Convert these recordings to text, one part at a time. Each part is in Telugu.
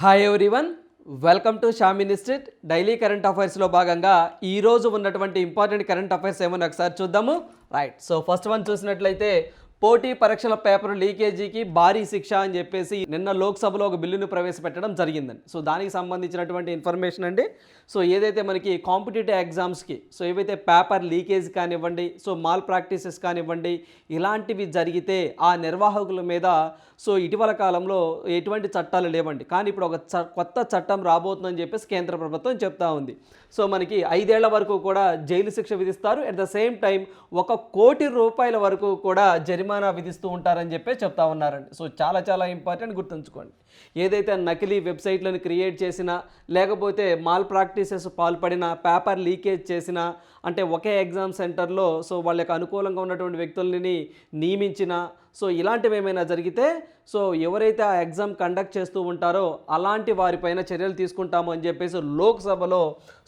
Hi everyone welcome to Shah institute daily current అఫైర్స్లో భాగంగా ఈరోజు ఉన్నటువంటి ఇంపార్టెంట్ కరెంట్ అఫైర్స్ ఏమైనా ఒకసారి చూద్దాము. రైట్ సో ఫస్ట్ వన్ చూసినట్లయితే పోటీ పరీక్షల పేపర్ లీకేజీకి భారీ శిక్ష అని చెప్పేసి నిన్న లోక్సభలో ఒక బిల్లును ప్రవేశపెట్టడం జరిగిందండి. సో దానికి సంబంధించినటువంటి ఇన్ఫర్మేషన్ అండి. సో ఏదైతే మనకి కాంపిటేటివ్ ఎగ్జామ్స్కి సో ఏవైతే పేపర్ లీకేజ్ కానివ్వండి సో మాల్ ప్రాక్టీసెస్ కానివ్వండి ఇలాంటివి జరిగితే ఆ నిర్వాహకుల మీద సో ఇటీవల కాలంలో ఎటువంటి చట్టాలు లేవండి. కానీ ఇప్పుడు ఒక చ కొత్త చట్టం రాబోతుందని చెప్పేసి కేంద్ర ప్రభుత్వం చెప్తా ఉంది. సో మనకి ఐదేళ్ళ వరకు కూడా జైలు శిక్ష విధిస్తారు. అట్ ద సేమ్ టైం ఒక కోటి రూపాయల వరకు కూడా జరిమానా విధిస్తూ ఉంటారని చెప్పి చెప్తా ఉన్నారండి. సో చాలా చాలా ఇంపార్టెంట్ గుర్తుంచుకోండి. ఏదైతే నకిలీ వెబ్సైట్లను క్రియేట్ చేసినా లేకపోతే మాల్ ప్రాక్టీసెస్ పాల్పడిన పేపర్ లీకేజ్ చేసిన అంటే ఒకే ఎగ్జామ్ సెంటర్లో సో వాళ్ళకి అనుకూలంగా ఉన్నటువంటి వ్యక్తులని నియమించిన సో ఇలాంటివి ఏమైనా జరిగితే సో ఎవరైతే ఆ ఎగ్జామ్ కండక్ట్ చేస్తూ ఉంటారో అలాంటి వారిపైన చర్యలు తీసుకుంటాము అని చెప్పేసి లోక్సభలో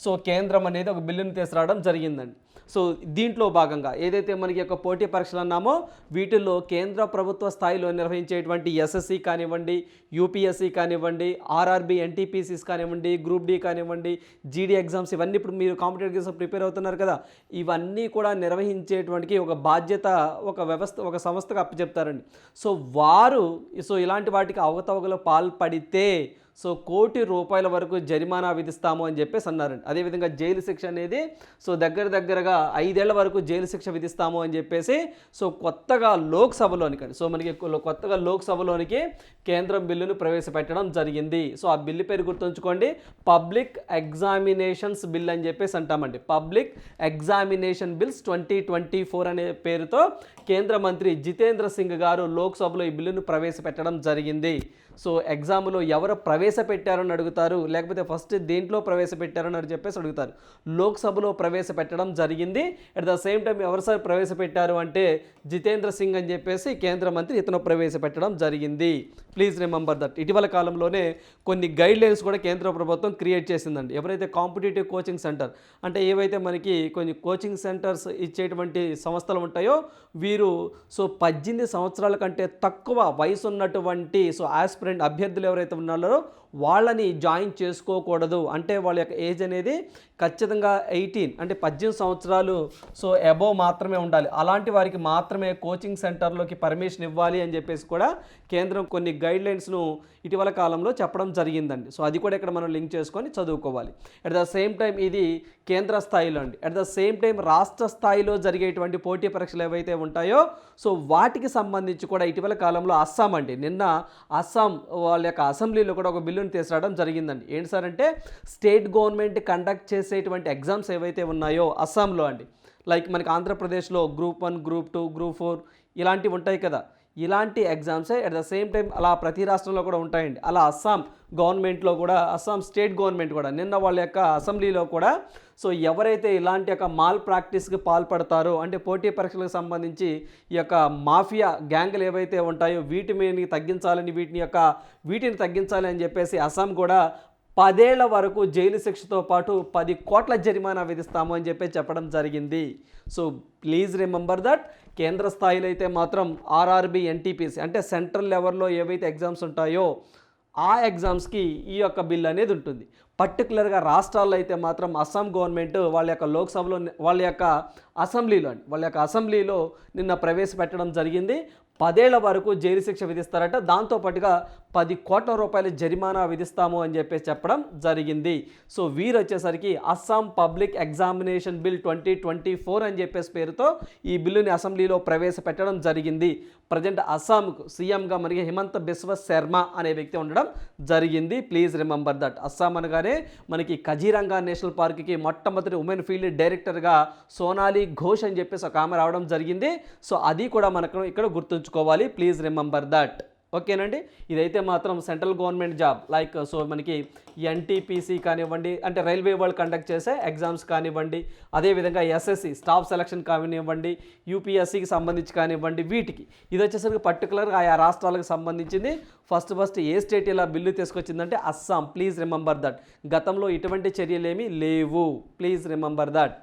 సో కేంద్రం అనేది ఒక బిల్లును తీసుకురావడం జరిగిందండి. సో దీంట్లో భాగంగా ఏదైతే మనకి యొక్క పోటీ పరీక్షలు అన్నామో వీటిల్లో కేంద్ర ప్రభుత్వ స్థాయిలో నిర్వహించేటువంటి ఎస్ఎస్సి కానివ్వండి యూపీఎస్సి కానివ్వండి ఆర్ఆర్బి ఎన్టీపీసీస్ కానివ్వండి గ్రూప్ డి కానివ్వండి జీడీ ఎగ్జామ్స్ ఇవన్నీ ఇప్పుడు మీరు కాంపిటేటివ్ ఎగ్జామ్స్ ప్రిపేర్ అవుతున్నారు కదా ఇవన్నీ కూడా నిర్వహించేటువంటి ఒక బాధ్యత ఒక వ్యవస్థ ఒక సంస్థకు అప్పచెప్తారండి సో వారు సో ఇలాంటి వాటికి అవకతవకలు పాల్పడితే సో కోటి రూపాయల వరకు జరిమానా విధిస్తాము అని చెప్పేసి అన్నారండి. అదేవిధంగా జైలు శిక్ష అనేది సో దగ్గర దగ్గరగా ఐదేళ్ళ వరకు జైలు శిక్ష విధిస్తాము అని చెప్పేసి సో కొత్తగా లోక్సభలోనికి సో మనకి కొత్తగా లోక్సభలోనికి కేంద్రం బిల్లును ప్రవేశపెట్టడం జరిగింది. సో ఆ బిల్లు పేరు గుర్తుంచుకోండి. పబ్లిక్ ఎగ్జామినేషన్స్ బిల్ అని చెప్పేసి అంటామండి. Public examination bills twenty twenty four అనే పేరుతో కేంద్ర మంత్రి జితేంద్ర సింగ్ గారు లోక్సభలో ఈ బిల్లును ప్రవేశపెట్టడం జరిగింది. సో ఎగ్జామ్లో ఎవరు ప్రవేశపెట్టారని అడుగుతారు లేకపోతే ఫస్ట్ దేంట్లో ప్రవేశపెట్టారని అని చెప్పేసి అడుగుతారు. లోక్సభలో ప్రవేశపెట్టడం జరిగింది. అట్ ద సేమ్ టైం ఎవరు సార్ ప్రవేశపెట్టారు అంటే జితేంద్ర సింగ్ అని చెప్పేసి కేంద్ర మంత్రి ఇతను ప్రవేశపెట్టడం జరిగింది. Please remember that. ఇటీవల కాలంలోనే కొన్ని గైడ్ లైన్స్ కూడా కేంద్ర ప్రభుత్వం క్రియేట్ చేసిందండి. ఎవరైతే కాంపిటేటివ్ కోచింగ్ సెంటర్ అంటే ఏవైతే మనకి కొన్ని కోచింగ్ సెంటర్స్ ఇచ్చేటువంటి సంస్థలు ఉంటాయో వీరు సో పద్దెనిమిది సంవత్సరాల కంటే తక్కువ వయసు ఉన్నటువంటి సో ఆస్పిరెంట్ అభ్యర్థులు ఎవరైతే ఉన్నారో వాళ్ళని జాయిన్ చేసుకోకూడదు. అంటే వాళ్ళ యొక్క ఏజ్ అనేది ఖచ్చితంగా ఎయిటీన్ అంటే పద్దెనిమిది సంవత్సరాలు సో అబోవ్ మాత్రమే ఉండాలి. అలాంటి వారికి మాత్రమే కోచింగ్ సెంటర్లోకి పర్మిషన్ ఇవ్వాలి అని చెప్పేసి కూడా కేంద్రం కొన్ని గైడ్ లైన్స్ను ఇటీవల కాలంలో చెప్పడం జరిగిందండి. సో అది కూడా ఇక్కడ మనం లింక్ చేసుకొని చదువుకోవాలి. అట్ ద సేమ్ టైం ఇది కేంద్ర స్థాయిలో అండి. అట్ ద సేమ్ టైం రాష్ట్ర స్థాయిలో జరిగేటువంటి పోటీ పరీక్షలు ఏవైతే ఉంటాయో సో వాటికి సంబంధించి కూడా ఇటీవల కాలంలో అస్సాం అండి. నిన్న అస్సాం వాళ్ళ యొక్క అసెంబ్లీలో కూడా ఒక బిల్లు బిల్లును తీసుకురావడం జరిగిందండి. ఏంటి సార్ అంటే స్టేట్ గవర్నమెంట్ కండక్ట్ చేసేటువంటి ఎగ్జామ్స్ ఏవైతే ఉన్నాయో అస్సాంలో అండి లైక్ మనకి ఆంధ్రప్రదేశ్లో group one group two group four ఇలాంటివి ఉంటాయి కదా. ఇలాంటి ఎగ్జామ్సే అట్ ద సేమ్ టైం అలా ప్రతి రాష్ట్రంలో కూడా ఉంటాయండి. అలా అస్సాం గవర్నమెంట్లో కూడా అస్సాం స్టేట్ గవర్నమెంట్ కూడా నిన్న వాళ్ళ యొక్క అసెంబ్లీలో కూడా సో ఎవరైతే ఇలాంటి యొక్క మాల్ ప్రాక్టీస్కి పాల్పడతారో అంటే పోటీ పరీక్షలకు సంబంధించి ఈ యొక్క మాఫియా గ్యాంగ్లు ఏవైతే ఉంటాయో వీటి మీద తగ్గించాలని వీటిని యొక్క వీటిని తగ్గించాలి అని చెప్పేసి అస్సాం కూడా పదేళ్ళ వరకు జైలు శిక్షతో పాటు పది కోట్ల జరిమానా విధిస్తాము అని చెప్పి చెప్పడం జరిగింది. So please remember that. కేంద్ర స్థాయిలో అయితే మాత్రం ఆర్ఆర్బి ఎన్టీపీసీ అంటే సెంట్రల్ లెవెల్లో ఏవైతే ఎగ్జామ్స్ ఉంటాయో ఆ ఎగ్జామ్స్కి ఈ యొక్క బిల్ అనేది ఉంటుంది. పర్టికులర్గా రాష్ట్రాల్లో అయితే మాత్రం అస్సాం గవర్నమెంట్ వాళ్ళ యొక్క లోక్సభలో వాళ్ళ యొక్క అసెంబ్లీలో వాళ్ళ యొక్క అసెంబ్లీలో నిన్న ప్రవేశపెట్టడం జరిగింది. పదేళ్ళ వరకు జైలు శిక్ష విధిస్తారట. దాంతోపాటుగా పది కోట్ల రూపాయల జరిమానా విధిస్తాము అని చెప్పేసి చెప్పడం జరిగింది. సో వీరు వచ్చేసరికి Assam public examination bill twenty twenty four అని చెప్పేసి పేరుతో ఈ బిల్లుని అసెంబ్లీలో ప్రవేశపెట్టడం జరిగింది. ప్రజెంట్ అస్సాంకు సీఎంగా మనకి హిమంత బిశ్వ శర్మ అనే వ్యక్తి ఉండడం జరిగింది. Please remember that. అస్సాం అనగానే మనకి కజీరంగా నేషనల్ పార్క్కి మొట్టమొదటి ఉమెన్ ఫీల్డ్ డైరెక్టర్గా సోనాలి ఘోష్ అని చెప్పేసి ఒక ఆమె రావడం జరిగింది. సో అది కూడా మనకు ఇక్కడ గుర్తుంచుకోవాలి. Please remember that. ఓకేనండి? ఇదైతే మాత్రం central government job. Like so మనకి ఎన్టీపీసీ కానివ్వండి అంటే రైల్వే వాళ్ళు కండక్ట్ చేసే ఎగ్జామ్స్ కానివ్వండి అదేవిధంగా ఎస్ఎస్సి స్టాఫ్ సెలక్షన్ కానివ్వండి యూపీఎస్సికి సంబంధించి కానివ్వండి వీటికి. ఇది వచ్చేసరికి పర్టికులర్గా ఆయా రాష్ట్రాలకు సంబంధించింది. ఫస్ట్ ఫస్ట్ ఏ స్టేట్ ఇలా బిల్లు తీసుకొచ్చిందంటే అస్సాం. Please remember that. గతంలో ఇటువంటి చర్యలేమీ లేవు. Please remember that.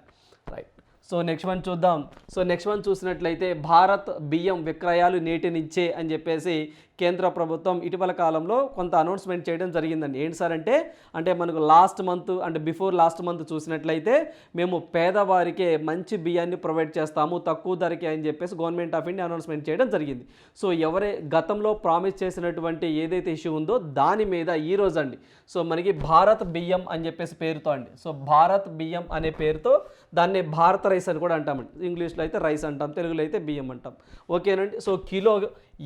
Right. So next one చూద్దాం. సో నెక్స్ట్ వన్ చూసినట్లయితే భారత్ బియ్యం విక్రయాలు నేటి నుంచే అని చెప్పేసి కేంద్ర ప్రభుత్వం ఇటీవల కాలంలో కొంత అనౌన్స్మెంట్ చేయడం జరిగిందండి. ఏంటి సార్ అంటే అంటే మనకు లాస్ట్ మంత్ అంటే బిఫోర్ లాస్ట్ మంత్ చూసినట్లయితే మేము పేదవారికే మంచి బియ్యాన్ని ప్రొవైడ్ చేస్తాము తక్కువ ధరకే అని చెప్పేసి గవర్నమెంట్ ఆఫ్ ఇండియా అనౌన్స్మెంట్ చేయడం జరిగింది. సో ఎవరే గతంలో ప్రామిస్ చేసినటువంటి ఏదైతే ఇష్యూ ఉందో దాని మీద ఈ రోజు అండి. సో మనకి భారత్ బియ్యం అని చెప్పేసి పేరుతో అండి. సో భారత్ బియ్యం అనే పేరుతో దాన్ని భారత రైస్ అని కూడా అంటామండి ఇంగ్లీష్లో అయితే రైస్ అంటాం తెలుగులో అయితే బియ్యం అంటాం. ఓకేనండి? సో కిలో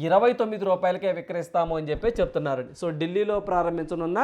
ఇరవై తొమ్మిది రూపాయలకే విక్రయిస్తాము అని చెప్పి చెప్తున్నారండి సో ఢిల్లీలో ప్రారంభించనున్న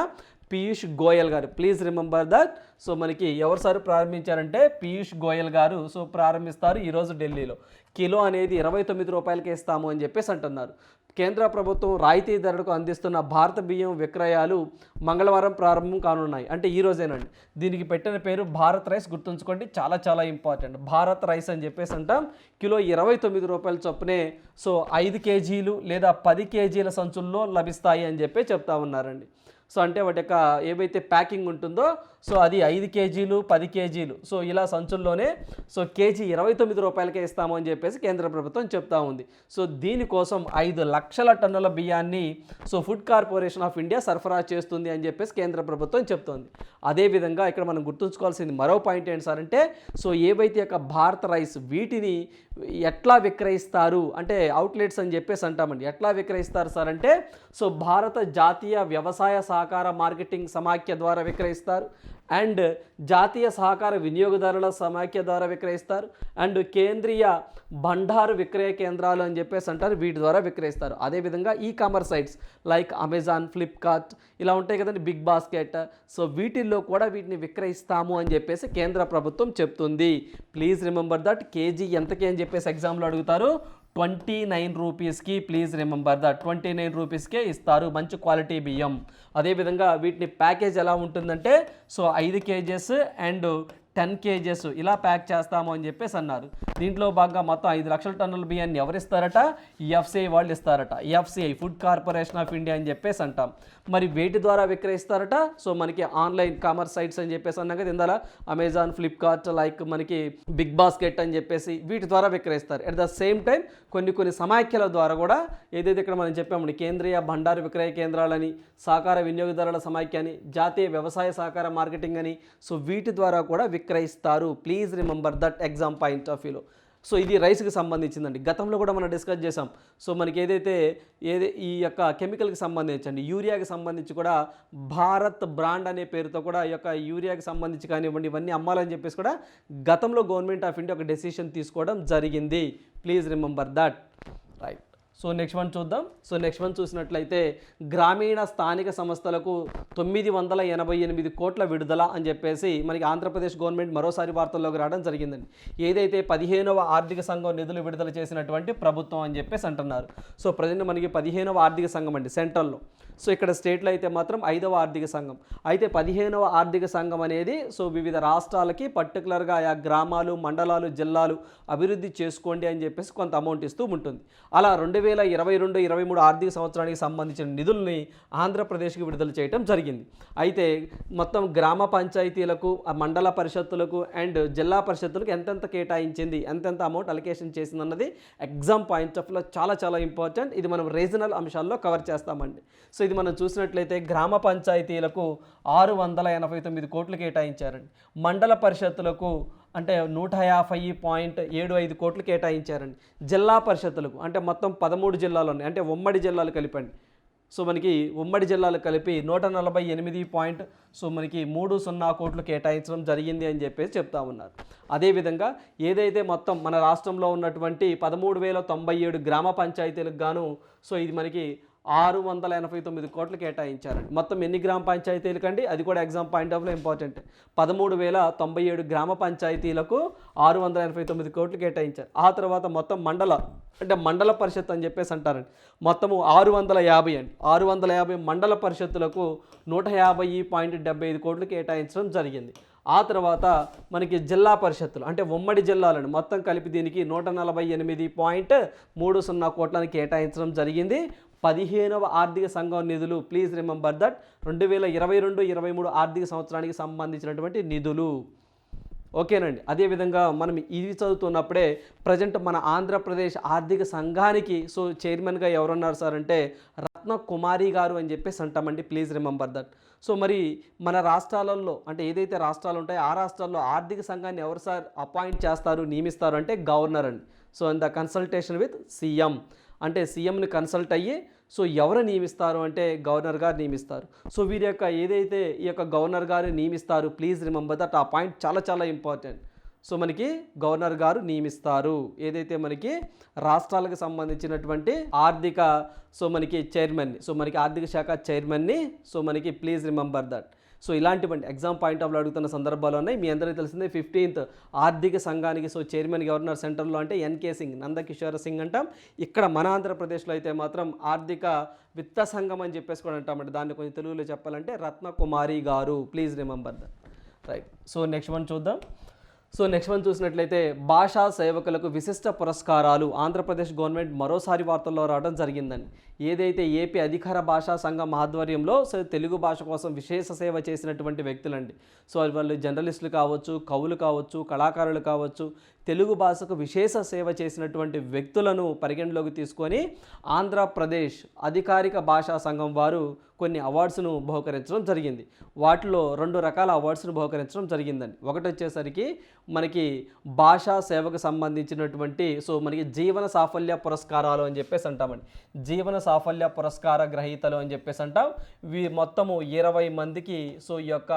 పీయూష్ గోయల్ గారు. Please remember that. సో మనకి ఎవరు సార్ ప్రారంభించారంటే పీయూష్ గోయల్ గారు. సో ప్రారంభిస్తారు ఈరోజు ఢిల్లీలో. కిలో అనేది ఇరవై తొమ్మిది రూపాయలకే ఇస్తాము అని చెప్పేసి అంటున్నారు. కేంద్ర ప్రభుత్వం రాయితీ ధరలకు అందిస్తున్న భారత బియ్యం విక్రయాలు మంగళవారం ప్రారంభం కానున్నాయి. అంటే ఈ రోజేనండి. దీనికి పెట్టిన పేరు భారత్ రైస్ గుర్తుంచుకోండి. చాలా చాలా ఇంపార్టెంట్. భారత్ రైస్ అని చెప్పేసి అంటాం. కిలో ఇరవై తొమ్మిది రూపాయల చొప్పునే సో ఐదు కేజీలు లేదా పది కేజీల సంచుల్లో లభిస్తాయి అని చెప్పి చెప్తా ఉన్నారండి. సో అంటే వాటి యొక్క ఏవైతే ప్యాకింగ్ ఉంటుందో సో అది ఐదు కేజీలు పది కేజీలు. సో ఇలా సంచుల్లోనే సో కేజీ ఇరవై తొమ్మిది రూపాయలకే ఇస్తాము అని చెప్పేసి కేంద్ర ప్రభుత్వం చెప్తా ఉంది. సో దీనికోసం ఐదు లక్షల టన్నుల బియ్యాన్ని so Food Corporation of India సరఫరా చేస్తుంది అని చెప్పేసి కేంద్ర ప్రభుత్వం చెప్తోంది. అదేవిధంగా ఇక్కడ మనం గుర్తుంచుకోవాల్సింది మరో పాయింట్ ఏంటి సార్ అంటే సో ఏవైతే యొక్క భారత రైస్ వీటిని ఎట్లా విక్రయిస్తారు అంటే అవుట్లెట్స్ అని చెప్పేసి అంటామండి. ఎట్లా విక్రయిస్తారు సార్ అంటే సో భారత జాతీయ వ్యవసాయ సహకార మార్కెటింగ్ సమాఖ్య ద్వారా విక్రయిస్తారు. అండ్ జాతీయ సహకార వినియోగదారుల సమాఖ్య ద్వారా విక్రయిస్తారు. అండ్ కేంద్రీయ భండారు విక్రయ కేంద్రాలు అని చెప్పేసి అంటారు. వీటి ద్వారా విక్రయిస్తారు. అదేవిధంగా e commerce sites like Amazon Flipkart ఇలా ఉంటాయి కదండి బిగ్ బాస్కెట్ సో వీటిల్లో కూడా వీటిని విక్రయిస్తాము అని చెప్పేసి కేంద్ర ప్రభుత్వం చెప్తుంది. ప్లీజ్ రిమెంబర్ దట్ కేజీ ఎంతకి అని చెప్పేసి ఎగ్జామ్లో అడుగుతారు. ట్వంటీ నైన్ రూపీస్కి please remember the twenty nine రూపీస్కే ఇస్తారు మంచి క్వాలిటీ బియ్యం. అదేవిధంగా వీటిని ప్యాకేజ్ ఎలా ఉంటుందంటే సో ఐదు కేజెస్ అండ్ టెన్ కేజెస్ ఇలా ప్యాక్ చేస్తాము అని చెప్పేసి అన్నారు. దీంట్లో భాగంగా మొత్తం ఐదు లక్షల టన్నుల బియ్యాన్ని ఎవరు ఇస్తారట ఎఫ్సిఐ వాళ్ళు ఇస్తారట FCI food corporation of India అని చెప్పేసి అంటాం. మరి వేటి ద్వారా విక్రయిస్తారట? సో మనకి ఆన్లైన్ కామర్స్ సైట్స్ అని చెప్పేసి అన్నాక ఇందాల అమెజాన్ ఫ్లిప్కార్ట్ లైక్ మనకి బిగ్ బాస్కెట్ అని చెప్పేసి వీటి ద్వారా విక్రయిస్తారు. అట్ ద సేమ్ టైం కొన్ని కొన్ని సమాఖ్యల ద్వారా కూడా ఏదైతే ఇక్కడ మనం చెప్పాము కేంద్రీయ భండారు విక్రయ కేంద్రాలని సహకార వినియోగదారుల సమాఖ్య అని జాతీయ వ్యవసాయ సహకార మార్కెటింగ్ అని. సో వీటి ద్వారా కూడా విక్రయిస్తారు please remember that exam point of వ్యూలో సో ఇది రైస్కి సంబంధించిందండి. గతంలో కూడా మనం డిస్కస్ చేసాం సో మనకి ఏదైతే ఏదే ఈ యొక్క కెమికల్కి సంబంధించండి యూరియాకి సంబంధించి కూడా భారత్ బ్రాండ్ అనే పేరుతో కూడా ఈ యొక్క యూరియాకి సంబంధించి కానివ్వండి ఇవన్నీ అమ్మాలని చెప్పేసి కూడా గతంలో గవర్నమెంట్ ఆఫ్ ఇండియా ఒక డెసిషన్ తీసుకోవడం జరిగింది. Please remember that so next one చూద్దాం. సో నెక్స్ట్ వన్ చూసినట్లయితే గ్రామీణ స్థానిక సంస్థలకు తొమ్మిది వందల ఎనభై ఎనిమిది కోట్ల విడుదల అని చెప్పేసి మనకి ఆంధ్రప్రదేశ్ గవర్నమెంట్ మరోసారి వార్తల్లోకి రావడం జరిగిందండి. ఏదైతే పదిహేనవ ఆర్థిక సంఘం నిధులు విడుదల చేసినటువంటి ప్రభుత్వం అని చెప్పేసి అంటున్నారు. సో ప్రజెంట్ మనకి పదిహేనవ ఆర్థిక సంఘం అండి సెంట్రల్లో. సో ఇక్కడ స్టేట్లో అయితే మాత్రం ఐదవ ఆర్థిక సంఘం. అయితే పదిహేనవ ఆర్థిక సంఘం అనేది సో వివిధ రాష్ట్రాలకి పర్టికులర్గా ఆయా గ్రామాలు మండలాలు జిల్లాలు అభివృద్ధి చేసుకోండి అని చెప్పేసి కొంత అమౌంట్ ఇస్తూ ఉంటుంది. అలా రెండు వేల ఇరవై రెండు ఇరవై మూడు ఆర్థిక సంవత్సరానికి సంబంధించిన నిధుల్ని ఆంధ్రప్రదేశ్కి విడుదల చేయడం జరిగింది. అయితే మొత్తం గ్రామ పంచాయతీలకు మండల పరిషత్తులకు అండ్ జిల్లా పరిషత్తులకు ఎంతెంత కేటాయించింది ఎంతెంత అమౌంట్ అలొకేషన్ చేసింది అన్నది ఎగ్జామ్ పాయింట్ ఆఫ్లో చాలా చాలా ఇంపార్టెంట్. ఇది మనం రీజనల్ అంశాల్లో కవర్ చేస్తామండి. సో ఇది మనం చూసినట్లయితే గ్రామ పంచాయతీలకు ఆరు వందల ఎనభై తొమ్మిది కోట్లు కేటాయించారండి. మండల పరిషత్తులకు అంటే నూట యాభై పాయింట్ ఏడు ఐదు కోట్లు కేటాయించారండి. జిల్లా పరిషత్లకు అంటే మొత్తం పదమూడు జిల్లాలు ఉన్నాయి. అంటే ఉమ్మడి జిల్లాలు కలిపండి. సో మనకి ఉమ్మడి జిల్లాలు కలిపి నూట నలభై ఎనిమిది పాయింట్ సో మనకి మూడు సున్నా కోట్లు కేటాయించడం జరిగింది అని చెప్పేసి చెప్తా ఉన్నారు. అదేవిధంగా ఏదైతే మొత్తం మన రాష్ట్రంలో ఉన్నటువంటి పదమూడు వేల తొంభై ఏడు గ్రామ పంచాయతీలకు గాను సో ఇది మనకి ఆరు వందల ఎనభై తొమ్మిది కోట్లు కేటాయించారండి. మొత్తం ఎన్ని గ్రామ పంచాయతీలకండి అది కూడా ఎగ్జామ్ పాయింట్ ఆఫ్లో ఇంపార్టెంట్. పదమూడు వేల తొంభై ఏడు గ్రామ పంచాయతీలకు ఆరు వందల ఎనభై తొమ్మిది కోట్లు కేటాయించారు. ఆ తర్వాత మొత్తం మండల అంటే మండల పరిషత్ అని చెప్పేసి అంటారండి. మొత్తము ఆరు వందల యాభై అండి. ఆరు వందల యాభై మండల పరిషత్తులకు నూట యాభై పాయింట్ డెబ్బై ఐదు కోట్లు కేటాయించడం జరిగింది. ఆ తర్వాత మనకి జిల్లా పరిషత్తులు అంటే ఉమ్మడి జిల్లాలను మొత్తం కలిపి దీనికి నూట నలభై ఎనిమిది పాయింట్ మూడు సున్నా కోట్లను కేటాయించడం జరిగింది. పదిహేనవ ఆర్థిక సంఘం నిధులు. ప్లీజ్ రిమెంబర్ దట్ రెండు వేల ఇరవై రెండు ఇరవై మూడు ఆర్థిక సంవత్సరానికి సంబంధించినటువంటి నిధులు. ఓకేనండి. అదేవిధంగా మనం ఇది చదువుతున్నప్పుడే ప్రజెంట్ మన ఆంధ్రప్రదేశ్ ఆర్థిక సంఘానికి సో చైర్మన్గా ఎవరున్నారు సార్ అంటే రత్న కుమారి గారు అని చెప్పేసి అంటామండి. ప్లీజ్ రిమెంబర్ దట్ సో మరి మన రాష్ట్రాలలో అంటే ఏదైతే రాష్ట్రాలు ఉంటాయో ఆ రాష్ట్రాల్లో ఆర్థిక సంఘాన్ని ఎవరు సార్ అపాయింట్ చేస్తారు నియమిస్తారు అంటే గవర్నర్ అండి. So in the consultation with CM. అంటే సీఎంని కన్సల్ట్ అయ్యి సో ఎవరు నియమిస్తారు అంటే గవర్నర్ గారు నియమిస్తారు. సో వీరి యొక్క ఏదైతే ఈ యొక్క గవర్నర్ గారు నియమిస్తారు ప్లీజ్ రిమెంబర్ దట్ ఆ పాయింట్ చాలా చాలా ఇంపార్టెంట్ సో మనకి గవర్నర్ గారు నియమిస్తారు. ఏదైతే మనకి రాష్ట్రాలకు సంబంధించినటువంటి ఆర్థిక సో మనకి చైర్మన్ని సో మనకి ఆర్థిక శాఖ చైర్మన్ని సో మనకి ప్లీజ్ రిమెంబర్ దట్ సో ఇలాంటివంటి ఎగ్జామ్ పాయింట్ ఆఫ్ అడుగుతున్న సందర్భాలు ఉన్నాయి. మీ అందరికీ తెలిసిందే ఫిఫ్టీన్త్ ఆర్థిక సంఘానికి సో చైర్మన్ గవర్నర్ సెంటర్లో అంటే ఎన్కే సింగ్ నందకిషోర్ సింగ్ అంటాం. ఇక్కడ మన ఆంధ్రప్రదేశ్లో అయితే మాత్రం ఆర్థిక విత్త సంఘం అని చెప్పేసి కూడా అంటామంటే దాన్ని కొంచెం తెలుగులో చెప్పాలంటే రత్నకుమారి గారు. Please remember the right so next one చూద్దాం. సో నెక్స్ట్ వన్ చూసినట్లయితే భాషా సేవకులకు విశిష్ట పురస్కారాలు ఆంధ్రప్రదేశ్ గవర్నమెంట్ మరోసారి వార్తల్లో రావడం జరిగిందని. ఏదైతే ఏపీ అధికార భాషా సంఘం ఆధ్వర్యంలో సో తెలుగు భాష కోసం విశేష సేవ చేసినటువంటి వ్యక్తులండి. సో వాళ్ళు జర్నలిస్టులు కావచ్చు కవులు కావచ్చు కళాకారులు కావచ్చు తెలుగు భాషకు విశేష సేవ చేసినటువంటి వ్యక్తులను పరిగణలోకి తీసుకొని ఆంధ్రప్రదేశ్ అధికారిక భాషా సంఘం వారు కొన్ని అవార్డ్స్ను బహుకరించడం జరిగింది. వాటిలో రెండు రకాల అవార్డ్స్ను బహుకరించడం జరిగిందండి. ఒకటి వచ్చేసరికి మనకి భాషా సేవకు సంబంధించినటువంటి సో మనకి జీవన సాఫల్య పురస్కారాలు అని చెప్పేసి అంటామండి. జీవన సాఫల్య పురస్కార గ్రహీతలు అని చెప్పేసి అంటాం. వీ మొత్తము ఇరవై మందికి సో ఈ యొక్క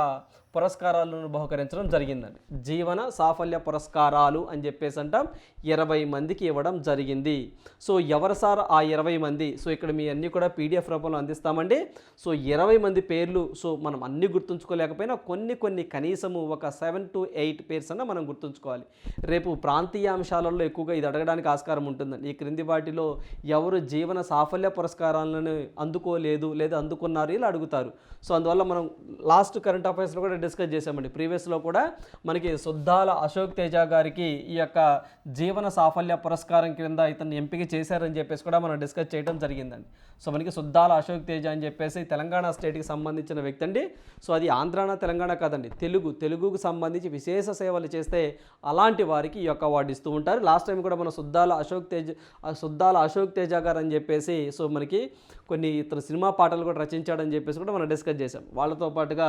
పురస్కారాలను బహుకరించడం జరిగిందండి. జీవన సాఫల్య పురస్కారాలు అని చెప్పేసి అంటాం ఇరవై మందికి ఇవ్వడం జరిగింది. సో ఎవరు సార్ ఆ ఇరవై మంది? సో ఇక్కడ మీ అన్నీ కూడా పీడిఎఫ్ రూపంలో అందిస్తామండి. సో ఇరవై మంది పేర్లు సో మనం అన్ని గుర్తుంచుకోలేకపోయినా కొన్ని కొన్ని కనీసము ఒక సెవెన్ టు ఎయిట్ పేర్స్ అన్న మనం గుర్తుంచుకోవాలి. రేపు ప్రాంతీయ అంశాలలో ఎక్కువగా ఇది అడగడానికి ఆస్కారం ఉంటుందండి. ఈ క్రింది వాటిలో ఎవరు జీవన సాఫల్య పురస్కారాలను అందుకోలేదు లేదా అందుకున్నారు ఇలా అడుగుతారు. సో అందువల్ల మనం లాస్ట్ కరెంట్ అఫైర్స్లో కూడా డిస్కస్ చేసామండి ప్రీవియస్లో కూడా మనకి సుద్దాల అశోక్ తేజ గారికి ఈ యొక్క జీవన సాఫల్య పురస్కారం క్రింద ఇతన్ని ఎంపిక చేశారని చెప్పేసి కూడా మనం డిస్కస్ చేయడం జరిగిందండి. సో మనకి సుద్దాల అశోక్ తేజ అని చెప్పేసి తెలంగాణ స్టేట్కి సంబంధించిన వ్యక్తి అండి. సో అది ఆంధ్రాన తెలంగాణ కాదండి. తెలుగు తెలుగుకు సంబంధించి విశేష సేవలు చేస్తే అలాంటి వారికి ఈ యొక్క అవార్డు ఇస్తూ ఉంటారు. లాస్ట్ టైం కూడా మన సుద్దాల అశోక్ తేజ్ శుద్ధాల సుద్దాల అశోక్ తేజ గారు అని చెప్పేసి సో మనకి కొన్ని ఇతను సినిమా పాటలు కూడా రచించాడని చెప్పేసి కూడా మనం డిస్కస్ చేసాం వాళ్ళతో పాటుగా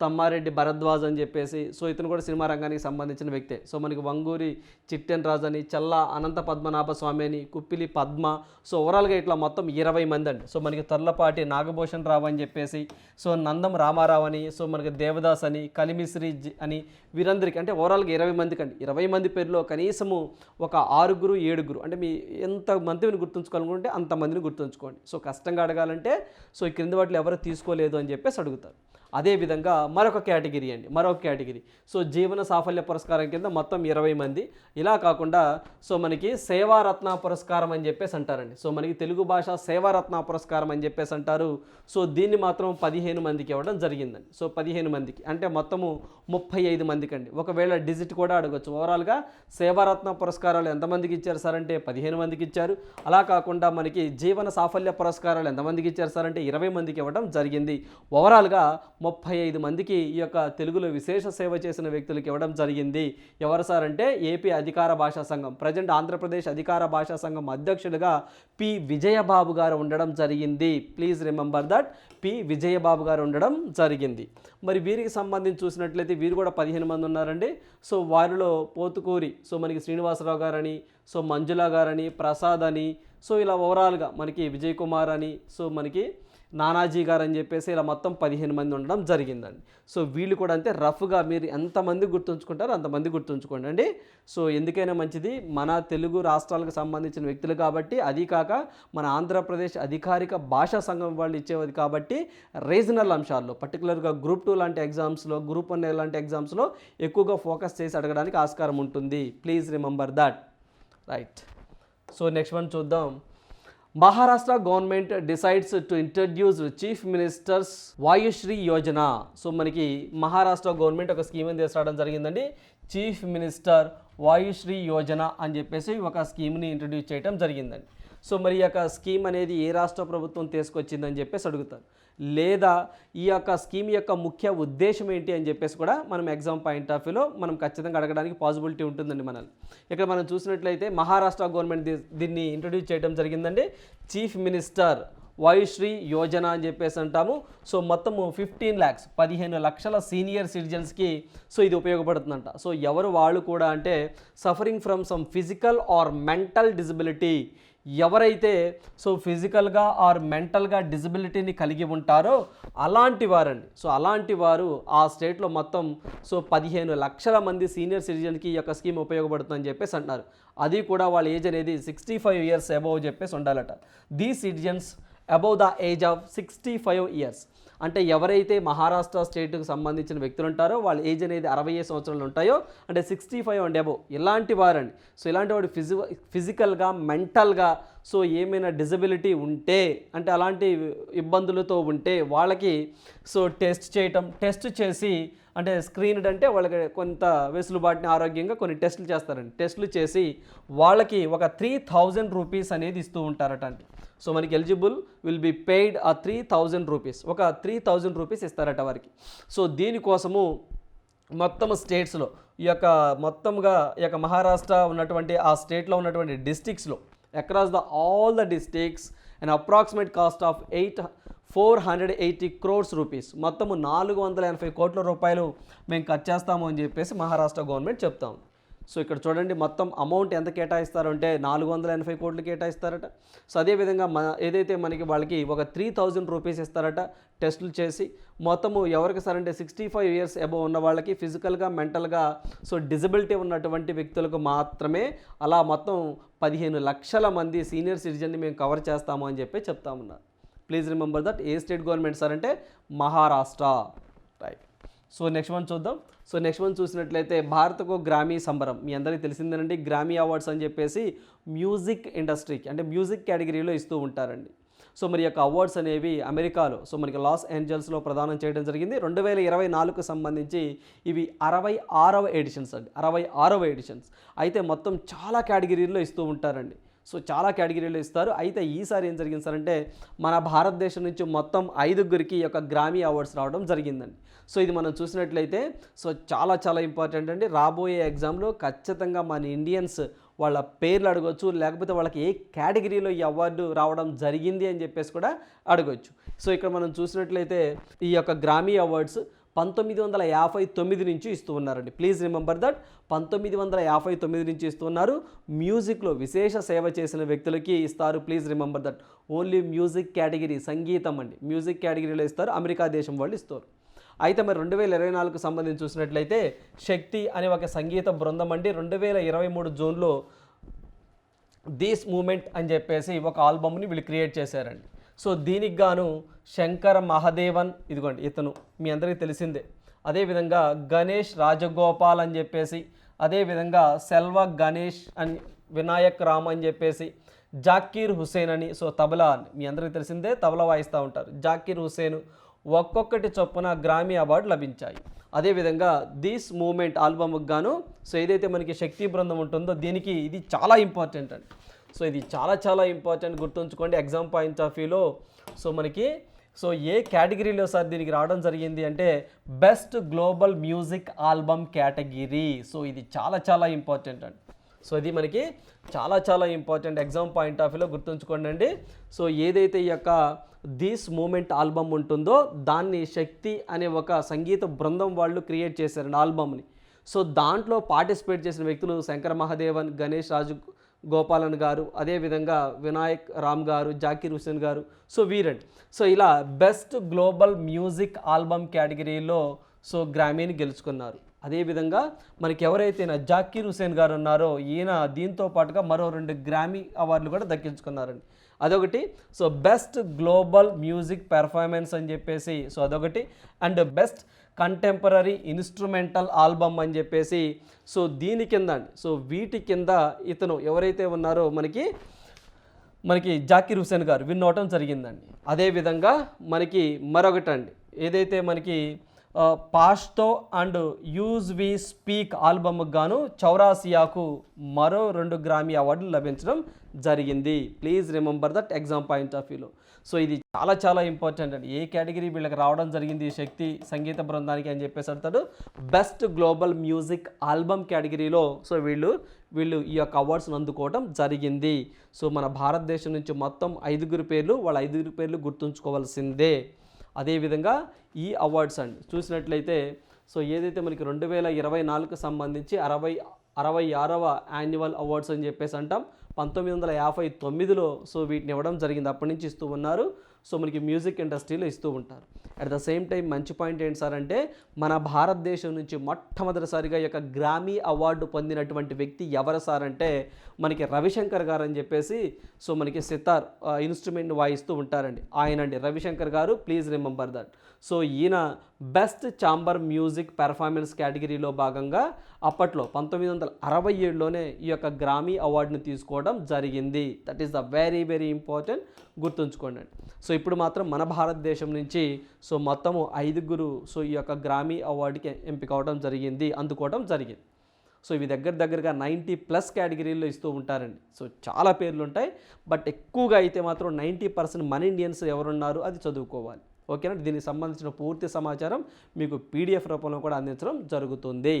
తమ్మారెడ్డి భరద్వాజ్ అని చెప్పేసి సో ఇతను కూడా సినిమా రంగానికి సంబంధించిన వ్యక్తే. సో మనకి వంగూరి చిట్టెన్ రాజు అని చల్లా అనంత పద్మనాభ స్వామి అని కుప్పిలి పద్మ సో ఓవరాల్గా ఇట్లా మొత్తం ఇరవై మంది అండి. సో మనకి తొర్లపాటి నాగభూషణ్ రావు అని చెప్పేసి సో నందం రామారావు అని సో మనకి దేవదాస్ అని కలిమిశ్రీ జి- అని వీరందరికీ అంటే ఓవరాల్గా ఇరవై మందికి అండి. ఇరవై మంది పేరులో కనీసము ఒక ఆరుగురు ఏడుగురు అంటే మీ ఎంత మందిని గుర్తుంచుకోవాలనుకుంటే అంతమందిని గుర్తుంచుకోండి. సో కష్టంగా అడగాలంటే సో ఈ క్రింద వాటిలో ఎవరు తీసుకోలేదు అని చెప్పేసి అడుగుతారు. అదేవిధంగా మరొక కేటగిరీ అండి మరొక కేటగిరీ. సో జీవన సాఫల్య పురస్కారం కింద మొత్తం ఇరవై మంది. ఇలా కాకుండా సో మనకి సేవారత్న పురస్కారం అని చెప్పేసి అంటారండి. సో మనకి తెలుగు భాష సేవారత్న పురస్కారం అని చెప్పేసి అంటారు. సో దీన్ని మాత్రం పదిహేను మందికి ఇవ్వడం జరిగిందండి. సో పదిహేను మందికి అంటే మొత్తము ముప్పై ఐదు మందికి అండి ఒకవేళ డిజిట్ కూడా అడగచ్చు. ఓవరాల్గా సేవారత్న పురస్కారాలు ఎంతమందికి ఇచ్చారు సార్ అంటే పదిహేను మందికి ఇచ్చారు. అలా కాకుండా మనకి జీవన సాఫల్య పురస్కారాలు ఎంతమందికి ఇచ్చారు సార్ అంటే ఇరవై మందికి ఇవ్వడం జరిగింది. ఓవరాల్గా ముప్పై ఐదు మందికి ఈ యొక్క తెలుగులో విశేష సేవ చేసిన వ్యక్తులకు ఇవ్వడం జరిగింది. ఎవరు సార్ అంటే ఏపీ అధికార భాషా సంఘం. ప్రజెంట్ ఆంధ్రప్రదేశ్ అధికార భాషా సంఘం అధ్యక్షుడిగా పి. విజయబాబు గారు ఉండడం జరిగింది. Please remember that P. Vijayababu గారు ఉండడం జరిగింది. మరి వీరికి సంబంధించి చూసినట్లయితే వీరు కూడా పదిహేను మంది ఉన్నారండి. సో వారిలో పోతుకూరి సో మనకి శ్రీనివాసరావు గారని సో మంజుల గారని ప్రసాద్ అని సో ఇలా ఓవరాల్గా మనకి విజయ్ కుమార్ అని సో మనకి నానాజీ గారు అని చెప్పేసి ఇలా మొత్తం పదిహేను మంది ఉండడం జరిగిందండి. సో వీళ్ళు కూడా అంతే రఫ్గా మీరు ఎంతమంది గుర్తుంచుకుంటారో అంతమంది గుర్తుంచుకోండి అండి. సో ఎందుకైనా మంచిది మన తెలుగు రాష్ట్రాలకు సంబంధించిన వ్యక్తులు కాబట్టి అది కాక మన ఆంధ్రప్రదేశ్ అధికారిక భాషా సంఘం వాళ్ళు ఇచ్చేది కాబట్టి రీజనల్ అంశాల్లో పర్టికులర్గా గ్రూప్ టూ లాంటి ఎగ్జామ్స్లో గ్రూప్ వన్ లాంటి ఎగ్జామ్స్లో ఎక్కువగా ఫోకస్ చేసి అడగడానికి ఆస్కారం ఉంటుంది. Please remember that. Right. So next one చూద్దాం. Maharashtra government decides to introduce chief ministers Vayoshri Yojana so మనకి మహారాష్ట్ర గవర్నమెంట్ ఒక స్కీమ్ తీసుకురావడం జరిగిందండి. చీఫ్ మినిస్టర్ వాయుశ్రీ యోజన అని చెప్పేసి ఒక స్కీమ్ని ఇంట్రడ్యూస్ చేయడం జరిగిందండి. సో మరి ఈ యొక్క స్కీమ్ అనేది ఏ రాష్ట్ర ప్రభుత్వం తీసుకొచ్చిందని చెప్పేసి అడుగుతారు. లేదా ఈ యొక్క స్కీమ్ యొక్క ముఖ్య ఉద్దేశం ఏంటి అని చెప్పేసి కూడా మనం ఎగ్జామ్ పాయింట్ ఆఫ్ వ్యూలో మనం ఖచ్చితంగా అడగడానికి పాసిబిలిటీ ఉంటుందండి మనల్ని ఇక్కడ మనం చూసినట్లయితే మహారాష్ట్ర గవర్నమెంట్ దీన్ని ఇంట్రడ్యూస్ చేయడం జరిగిందండి. చీఫ్ మినిస్టర్ వాయుశ్రీ యోజన అని చెప్పేసి అంటాము. సో మొత్తము ఫిఫ్టీన్ ల్యాక్స్ పదిహేను లక్షల సీనియర్ సిటిజన్స్కి సో ఇది ఉపయోగపడుతుందంట. సో ఎవరు వాళ్ళు కూడా అంటే suffering from some physical or mental disability ఎవరైతే సో ఫిజికల్గా ఆర్ మెంటల్గా డిజబిలిటీని కలిగి ఉంటారో అలాంటి వారండి. సో అలాంటి వారు ఆ స్టేట్లో మొత్తం సో పదిహేను లక్షల మంది సీనియర్ సిటిజన్కి ఈ యొక్క స్కీమ్ ఉపయోగపడుతుందని చెప్పేసి అంటున్నారు. అది కూడా వాళ్ళ ఏజ్ అనేది సిక్స్టీ ఫైవ్ ఇయర్స్ అబౌవ్ చెప్పేసి ఉండాలట. The citizens above the age of sixty five years. అంటే ఎవరైతే మహారాష్ట్ర స్టేట్కి సంబంధించిన వ్యక్తులు ఉంటారో వాళ్ళ ఏజ్ అనేది అరవై ఐదు సంవత్సరాలు ఉంటాయో అంటే సిక్స్టీ ఫైవ్ అండ్ అబో ఇలాంటి వారండి. సో ఇలాంటి వాడు ఫిజి ఫిజికల్గా మెంటల్గా సో ఏమైనా డిజబిలిటీ ఉంటే అంటే అలాంటి ఇబ్బందులతో ఉంటే వాళ్ళకి సో టెస్ట్ చేయటం టెస్ట్ చేసి అంటే స్క్రీన్డ్ అంటే వాళ్ళకి కొంత వెసులుబాటుని ఆరోగ్యంగా కొన్ని టెస్టులు చేస్తారండి. టెస్టులు చేసి వాళ్ళకి ఒక త్రీ థౌజండ్ రూపీస్ అనేది ఇస్తూ ఉంటారట అండి సో మనకి ఎలిజిబుల్ విల్ బి పెయిడ్ ఆ త్రీ థౌజండ్ రూపీస్ ఒక త్రీ థౌజండ్ రూపీస్ ఇస్తారట వారికి. సో దీనికోసము మొత్తం స్టేట్స్లో ఈ యొక్క మొత్తంగా ఈ యొక్క మహారాష్ట్ర ఉన్నటువంటి ఆ స్టేట్లో ఉన్నటువంటి డిస్టిక్స్లో across the all the districts and approximate cost of eight four hundred eighty crores rupees మొత్తము నాలుగు వందల ఎనభై కోట్ల రూపాయలు మేము ఖర్చు చేస్తాము అని చెప్పేసి మహారాష్ట్ర గవర్నమెంట్ చెప్తాము సో ఇక్కడ చూడండి మొత్తం అమౌంట్ ఎంత కేటాయిస్తారు అంటే నాలుగు వందల ఎనభై కోట్లు కేటాయిస్తారట. సో అదేవిధంగా మన ఏదైతే మనకి వాళ్ళకి ఒక త్రీ థౌజండ్ రూపీస్ ఇస్తారట టెస్టులు చేసి మొత్తము ఎవరికి సరంటే అంటే సిక్స్టీ ఫైవ్ ఇయర్స్ అబవ్ ఉన్న వాళ్ళకి ఫిజికల్గా మెంటల్గా సో డిజబిలిటీ ఉన్నటువంటి వ్యక్తులకు మాత్రమే అలా మొత్తం పదిహేను లక్షల మంది సీనియర్ సిటిజన్ని మేము కవర్ చేస్తాము అని చెప్పి చెప్తామన్నారు please remember that A state government sir అంటే Maharashtra. Right so next one చూద్దాం. సో నెక్స్ట్ వన్ చూసినట్లయితే భారతకు గ్రామీ సంబరం. మీ అందరికీ తెలిసిందేనండి గ్రామీ అవార్డ్స్ అని చెప్పేసి మ్యూజిక్ ఇండస్ట్రీకి అంటే మ్యూజిక్ కేటగిరీలో ఇస్తూ ఉంటారండి. సో మరి యొక్క అవార్డ్స్ అనేవి అమెరికాలో సో మనకి లాస్ ఏంజల్స్లో ప్రదానం చేయడం జరిగింది. రెండు వేల ఇరవై నాలుగుకు సంబంధించి ఇవి అరవై ఆరవ ఎడిషన్స్ అండి అరవై ఆరవ ఎడిషన్స్. అయితే మొత్తం చాలా కేటగిరీల్లో ఇస్తూ ఉంటారండి. సో చాలా కేటగిరీలు ఇస్తారు. అయితే ఈసారి ఏం జరిగింది సార్ అంటే మన భారతదేశం నుంచి మొత్తం ఐదుగురికి ఈ యొక్క గ్రామీ అవార్డ్స్ రావడం జరిగిందండి. సో ఇది మనం చూసినట్లయితే సో చాలా చాలా ఇంపార్టెంట్ అండి. రాబోయే ఎగ్జామ్లో ఖచ్చితంగా మన ఇండియన్స్ వాళ్ళ పేర్లు అడగొచ్చు లేకపోతే వాళ్ళకి ఏ కేటగిరీలో ఈ అవార్డు రావడం జరిగింది అని చెప్పేసి కూడా అడగొచ్చు. సో ఇక్కడ మనం చూసినట్లయితే ఈ యొక్క గ్రామీ అవార్డ్స్ పంతొమ్మిది వందల యాభై తొమ్మిది నుంచి ఇస్తూ ఉన్నారండి. ప్లీజ్ రిమెంబర్ దట్ పంతొమ్మిది వందల యాభై తొమ్మిది నుంచి ఇస్తున్నారు మ్యూజిక్లో విశేష సేవ చేసిన వ్యక్తులకి ఇస్తారు. Please remember that only music category సంగీతం అండి. మ్యూజిక్ కేటగిరీలో ఇస్తారు. అమెరికా దేశం వాళ్ళు ఇస్తారు. అయితే మరి రెండు వేల ఇరవై నాలుగుకు సంబంధించి చూసినట్లయితే శక్తి అనే ఒక సంగీత బృందం అండి. రెండు వేల ఇరవై మూడు జూన్లో దీస్ మూమెంట్ అని చెప్పేసి ఒక ఆల్బమ్ని వీళ్ళు క్రియేట్ చేశారండి. సో దీనికి గాను శంకర మహదేవన్ ఇదిగోండి ఇతను మీ అందరికీ తెలిసిందే. అదేవిధంగా గణేష్ రాజగోపాల్ అని చెప్పేసి అదేవిధంగా సెల్వ గణేష్ అని వినాయక్ రామ్ అని చెప్పేసి జాకీర్ హుసేన్ అని సో తబలా అని మీ అందరికీ తెలిసిందే తబలా వాయిస్తూ ఉంటారు. జాకీర్ హుసేన్ ఒక్కొక్కటి చొప్పున గ్రామీ అవార్డు లభించాయి. అదేవిధంగా దిస్ మూమెంట్ ఆల్బమ్కి గాను సో ఏదైతే మనకి శక్తి బృందం ఉంటుందో దీనికి ఇది చాలా ఇంపార్టెంట్ అండి. సో ఇది చాలా చాలా ఇంపార్టెంట్ గుర్తుంచుకోండి ఎగ్జామ్ పాయింట్ ఆఫ్ వ్యూలో. సో మనకి సో ఏ కేటగిరీలో సార్ దీనికి రావడం జరిగింది అంటే best global music album category. So ఇది చాలా చాలా ఇంపార్టెంట్ అండి. సో ఇది మనకి చాలా చాలా ఇంపార్టెంట్ ఎగ్జామ్ పాయింట్ ఆఫ్ వ్యూలో గుర్తుంచుకోండి అండి. సో ఏదైతే ఈ యొక్క దీస్ మూమెంట్ ఆల్బమ్ ఉంటుందో దాన్ని శక్తి అనే ఒక సంగీత బృందం వాళ్ళు క్రియేట్ చేశారండి ఆల్బమ్ని. సో దాంట్లో పార్టిసిపేట్ చేసిన వ్యక్తులు శంకర మహాదేవన్ గణేష్ రాజు గోపాలన్ గారు అదేవిధంగా వినాయక్ రామ్ గారు జాకీర్ హుసేన్ గారు. సో వీరండి. సో ఇలా బెస్ట్ గ్లోబల్ మ్యూజిక్ ఆల్బమ్ కేటగిరీలో సో గ్రామీని గెలుచుకున్నారు. అదేవిధంగా మనకి ఎవరైతే జాకీర్ హుసేన్ గారు ఉన్నారో ఈయన దీంతో పాటుగా మరో రెండు గ్రామీ అవార్డులు కూడా దక్కించుకున్నారండి. అదొకటి. So best global music performance అని చెప్పేసి సో అదొకటి. And best contemporary instrumental album అని చెప్పేసి సో దీని కింద అండి సో వీటి కింద ఇతను ఎవరైతే ఉన్నారో మనకి మనకి జాకీర్ హుసేన్ గారు విన్ అవటం జరిగిందండి అదేవిధంగా మనకి మరొకటండి ఏదైతే మనకి Pashto and as we speak ఆల్బమ్కి గాను చౌరాసియాకు మరో రెండు గ్రామీ అవార్డులు లభించడం జరిగింది. Please remember that exam point of వ్యూలో. సో ఇది చాలా చాలా ఇంపార్టెంట్ అండి. ఏ కేటగిరీ వీళ్ళకి రావడం జరిగింది ఈ శక్తి సంగీత బృందానికి అని చెప్పేసి అంటాడు. బెస్ట్ గ్లోబల్ మ్యూజిక్ ఆల్బమ్ కేటగిరీలో సో వీళ్ళు వీళ్ళు ఈ యొక్క అవార్డ్స్ని అందుకోవడం జరిగింది. సో మన భారతదేశం నుంచి మొత్తం ఐదుగురు పేర్లు వాళ్ళ ఐదుగురు పేర్లు గుర్తుంచుకోవాల్సిందే. అదేవిధంగా ఈ అవార్డ్స్ అండి. చూసినట్లయితే సో ఏదైతే మనకి రెండు వేల ఇరవై నాలుగుకు సంబంధించి అరవై అరవై ఆరవ యాన్యువల్ అవార్డ్స్ అని చెప్పేసి అంటాం పంతొమ్మిది వందల యాభై తొమ్మిదిలో సో వీటిని ఇవ్వడం జరిగింది. అప్పటి నుంచి ఇస్తూ ఉన్నారు. సో మనకి మ్యూజిక్ ఇండస్ట్రీలో ఇస్తూ ఉంటారు. అట్ ద సేమ్ టైం మంచి పాయింట్ ఏంటి సార్ అంటే మన భారతదేశం నుంచి మొట్టమొదటిసారిగా ఈ యొక్క గ్రామీ అవార్డు పొందినటువంటి వ్యక్తి ఎవరు సార్ అంటే మనకి రవిశంకర్ గారు అని చెప్పేసి సో మనకి సితార్ ఇన్స్ట్రుమెంట్ వాయిస్తూ ఉంటారండి. ఆయనండి రవిశంకర్ గారు ప్లీజ్ రిమెంబర్ దట్ సో ఈయన బెస్ట్ ఛాంబర్ మ్యూజిక్ పెర్ఫార్మెన్స్ కేటగిరీలో భాగంగా అప్పట్లో పంతొమ్మిది వందల అరవై ఏడులోనే ఈ యొక్క గ్రామీ అవార్డుని తీసుకోవడం జరిగింది. That is the very very important గుర్తుంచుకోండి. అండి సో ఇప్పుడు మాత్రం మన భారతదేశం నుంచి సో మొత్తము ఐదుగురు సో ఈ యొక్క గ్రామీ అవార్డుకి ఎంపిక అవడం జరిగింది అందుకోవడం జరిగింది. సో ఇవి దగ్గర దగ్గరగా నైంటీ ప్లస్ కేటగిరీలో ఇస్తూ ఉంటారండి. సో చాలా పేర్లు ఉంటాయి బట్ ఎక్కువగా అయితే మాత్రం నైంటీ పర్సెంట్ మన ఇండియన్స్ ఎవరున్నారు అది చదువుకోవాలి. ఓకేనా? దీనికి సంబంధించిన పూర్తి సమాచారం మీకు పీడిఎఫ్ రూపంలో కూడా అందించడం జరుగుతుంది.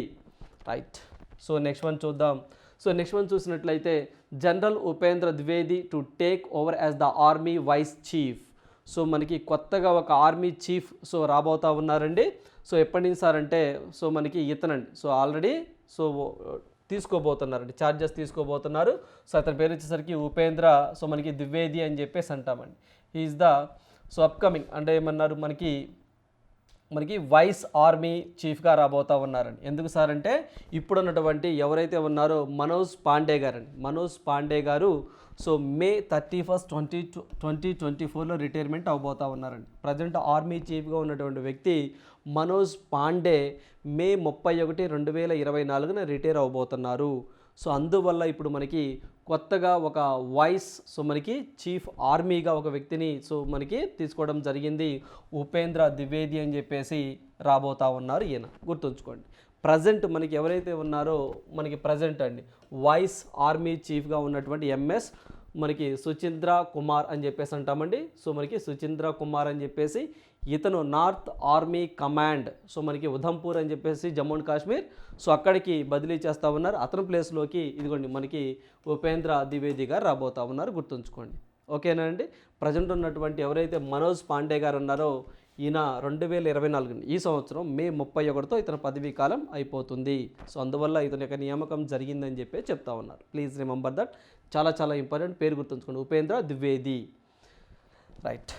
రైట్. సో నెక్స్ట్ వన్ చూద్దాం. సో నెక్స్ట్ వన్ చూసినట్లయితే general Upendra Dwivedi to take over as the army vice chief. So మనకి కొత్తగా ఒక ఆర్మీ చీఫ్ సో రాబోతా ఉన్నారండి. సో ఎప్పటి నుంచి సార్ అంటే సో మనకి ఇతనండి. సో ఆల్రెడీ సో తీసుకోబోతున్నారండి. ఛార్జెస్ తీసుకోబోతున్నారు. సో అతని పేరు వచ్చేసరికి ఉపేంద్ర సో మనకి ద్వివేది అని చెప్పేసి అంటామండి. ఈజ్ ద సో అప్కమింగ్ అంటే ఏమన్నారు మనకి మనకి వైస్ ఆర్మీ చీఫ్గా రాబోతా ఉన్నారండి. ఎందుకు సార్ అంటే ఇప్పుడున్నటువంటి ఎవరైతే ఉన్నారో మనోజ్ పాండే గారండి. మనోజ్ పాండే గారు so May thirty first twenty twenty twenty ఫోర్లో రిటైర్మెంట్ అవబోతా ఉన్నారండి. ప్రజెంట్ ఆర్మీ చీఫ్గా ఉన్నటువంటి వ్యక్తి మనోజ్ పాండే మే ముప్పై ఒకటి రెండు వేల ఇరవై నాలుగున రిటైర్ అవబోతున్నారు. సో అందువల్ల ఇప్పుడు మనకి కొత్తగా ఒక వాయిస్ సో మనకి చీఫ్ ఆర్మీగా ఒక వ్యక్తిని సో మనకి తీసుకోవడం జరిగింది ఉపేంద్ర ద్వివేది అని చెప్పేసి రాబోతా ఉన్నారు ఈయన. గుర్తుంచుకోండి. ప్రజెంట్ మనకి ఎవరైతే ఉన్నారో మనకి ప్రజెంట్ అండి వాయిస్ ఆర్మీ చీఫ్గా ఉన్నటువంటి ఎంఎస్ మనకి సుచింద్ర కుమార్ అని చెప్పేసి అంటామండి. సో మనకి సుచింద్ర కుమార్ అని చెప్పేసి ఇతను నార్త్ ఆర్మీ కమాండ్ సో మనకి ఉధంపూర్ అని చెప్పేసి జమ్మూ అండ్ కాశ్మీర్. సో అక్కడికి బదిలీ చేస్తూ ఉన్నారు. అతని ప్లేస్లోకి ఇదిగోండి మనకి ఉపేంద్ర ద్వివేది గారు రాబోతా ఉన్నారు. గుర్తుంచుకోండి. ఓకేనా అండి? ప్రజెంట్ ఉన్నటువంటి ఎవరైతే మనోజ్ పాండే గారు ఉన్నారో ఈయన రెండు వేల ఇరవై నాలుగు ఈ సంవత్సరం మే ముప్పై ఒకటితో ఇతని పదవీ కాలం అయిపోతుంది. సో అందువల్ల ఇతని యొక్క నియామకం జరిగిందని చెప్పి చెప్తా ఉన్నారు. ప్లీజ్ రిమెంబర్ దట్ చాలా చాలా ఇంపార్టెంట్ పేరు గుర్తుంచుకోండి. Upendra Dwivedi. Right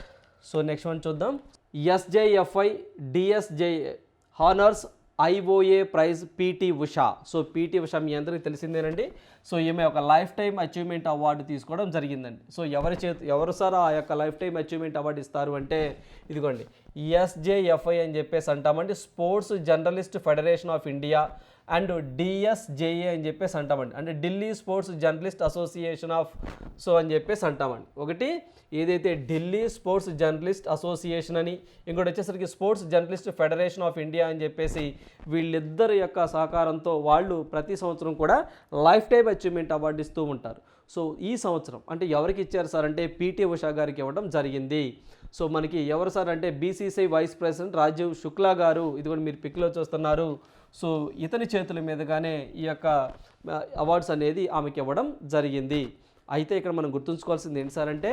so next one చూద్దాం. SJFI DSJ honours IOA prize PT Usha. So PT Usha మీ అందరికీ తెలిసిందేనండి. సో ఈమె ఒక లైఫ్ టైం అచీవ్మెంట్ అవార్డు తీసుకోవడం జరిగిందండి. సో ఎవరి చేతి ఎవరు సార్ ఆ యొక్క లైఫ్ టైం అచీవ్మెంట్ అవార్డు ఇస్తారు అంటే ఇదిగోండి ఎస్జేఎఫ్ఐ అని చెప్పేసి అంటామండి. Sports journalist federation of India and DSJA అని చెప్పేసి అంటామండి. అంటే Delhi sports journalist association of so అని చెప్పేసి అంటామండి. ఒకటి ఏదైతే ఢిల్లీ స్పోర్ట్స్ జర్నలిస్ట్ అసోసియేషన్ అని ఇంకోటి వచ్చేసరికి sports journalist federation of India అని చెప్పేసి వీళ్ళిద్దరి యొక్క సహకారంతో వాళ్ళు ప్రతి సంవత్సరం కూడా లైఫ్ టైం అచీవ్మెంట్ అవార్డు ఇస్తూ ఉంటారు. సో ఈ సంవత్సరం అంటే ఎవరికి ఇచ్చారు సార్ అంటే పీటీ ఉషా గారికి ఇవ్వడం జరిగింది. సో మనకి ఎవరు సార్ అంటే BCC vice president Rajiv Shukla గారు. ఇది కూడా మీరు పిక్లో చూస్తున్నారు. సో ఇతని చేతుల మీదుగానే ఈ యొక్క అవార్డ్స్ అనేది ఆమెకి ఇవ్వడం జరిగింది. అయితే ఇక్కడ మనం గుర్తుంచుకోవాల్సింది ఏంటి సార్ అంటే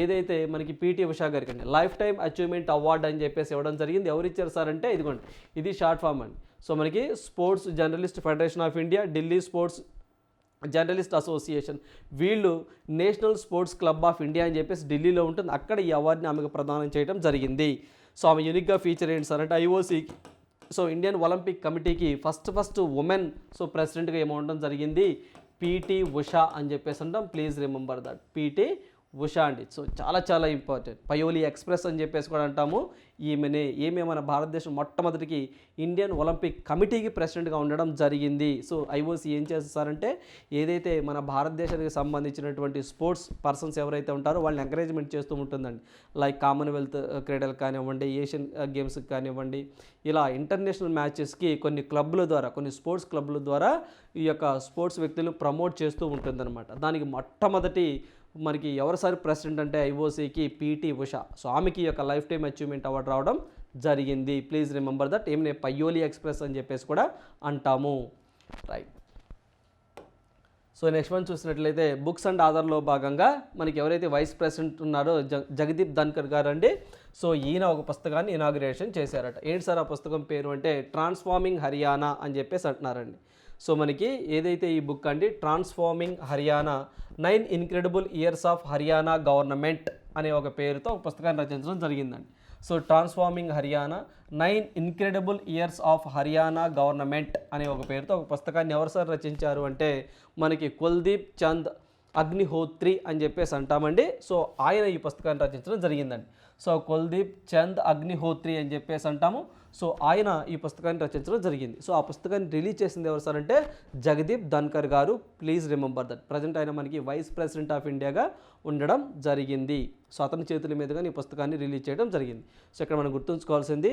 ఏదైతే మనకి పీటీ ఉషా గారికి అండి లైఫ్ టైం అచీవ్మెంట్ అవార్డు అని చెప్పేసి ఇవ్వడం జరిగింది. ఎవరు ఇచ్చారు సార్ అంటే ఇదిగోండి ఇది షార్ట్ ఫామ్ అండి. సో మనకి sports journalist federation of India Delhi sports journalist association. వీళ్ళు national sports club of India అని చెప్పేసి ఢిల్లీలో ఉంటుంది. అక్కడ ఈ అవార్డుని ఆమెకు ప్రదానం చేయడం జరిగింది. సో ఆమె యూనిక్గా ఫీచర్ ఏంటి సార్. అంటే ఐఓసీకి సో ఇండియన్ ఒలింపిక్ కమిటీకి ఫస్ట్ ఫస్ట్ ఉమెన్ సో ప్రెసిడెంట్గా ఏమవడం జరిగింది. పీటీ ఉషా అని చెప్పేసి అంటాం. Please remember that. PT Usha అండి. సో చాలా చాలా ఇంపార్టెంట్. పయోలి ఎక్స్ప్రెస్ అని చెప్పేసి కూడా అంటాము. ఈమెనే ఈమె మన భారతదేశం మొట్టమొదటికి ఇండియన్ ఒలింపిక్ కమిటీకి ప్రెసిడెంట్గా ఉండడం జరిగింది. సో ఐఓసి ఏం చేస్తారంటే ఏదైతే మన భారతదేశానికి సంబంధించినటువంటి స్పోర్ట్స్ పర్సన్స్ ఎవరైతే ఉంటారో వాళ్ళని ఎంకరేజ్మెంట్ చేస్తూ ఉంటుందండి. లైక్ కామన్వెల్త్ క్రీడలు కానివ్వండి ఏషియన్ గేమ్స్కి కానివ్వండి ఇలా ఇంటర్నేషనల్ మ్యాచెస్కి కొన్ని క్లబ్ల ద్వారా కొన్ని స్పోర్ట్స్ క్లబ్ల ద్వారా ఈ యొక్క స్పోర్ట్స్ వ్యక్తులు ప్రమోట్ చేస్తూ ఉంటుందన్నమాట. దానికి మొట్టమొదటి మనకి ఎవరిసారి ప్రెసిడెంట్ అంటే ఐఓసీకి పీటీ ఉష. సో ఆమెకి యొక్క లైఫ్ టైమ్ అచీవ్మెంట్ అవార్డు రావడం జరిగింది. ప్లీజ్ రిమెంబర్ దట్ ఏం నేను పయ్యోలి ఎక్స్ప్రెస్ అని చెప్పేసి కూడా అంటాము. రైట్. సో నెక్స్ట్ వన్ చూసినట్లయితే బుక్స్ అండ్ ఆధార్లో భాగంగా మనకి ఎవరైతే వైస్ ప్రెసిడెంట్ ఉన్నారో జ జగదీప్ ధన్కర్ గారు అండి సో ఈయన ఒక పుస్తకాన్ని ఇనాగ్రేషన్ చేశారట. ఏంటి సార్ ఆ పుస్తకం పేరు అంటే ట్రాన్స్ఫార్మింగ్ హర్యానా అని చెప్పేసి అంటున్నారండి. సో మనకి ఏదైతే ఈ బుక్ అండి transforming Haryana nine incredible years of Haryana government అనే ఒక పేరుతో ఒక పుస్తకాన్ని రచించడం జరిగిందండి. So transforming Haryana nine incredible years of Haryana government అనే ఒక పేరుతో ఒక పుస్తకాన్ని ఎవరు సార్ రచించారు అంటే మనకి కుల్దీప్ చంద్ అగ్నిహోత్రి అని చెప్పేసి అంటామండి. సో ఆయన ఈ పుస్తకాన్ని రచించడం జరిగిందండి. సో కుల్దీప్ చంద్ అగ్నిహోత్రి అని చెప్పేసి అంటాము. సో ఆయన ఈ పుస్తకాన్ని రచించడం జరిగింది. సో ఆ పుస్తకాన్ని రిలీజ్ చేసింది ఎవరు సార్ అంటే జగదీప్ ధన్కర్ గారు. Please remember that. ప్రజెంట్ ఆయన మనకి వైస్ ప్రెసిడెంట్ ఆఫ్ ఇండియాగా ఉండడం జరిగింది. సో అతని చేతుల మీదుగా ఈ పుస్తకాన్ని రిలీజ్ చేయడం జరిగింది. సో ఇక్కడ మనం గుర్తుంచుకోవాల్సింది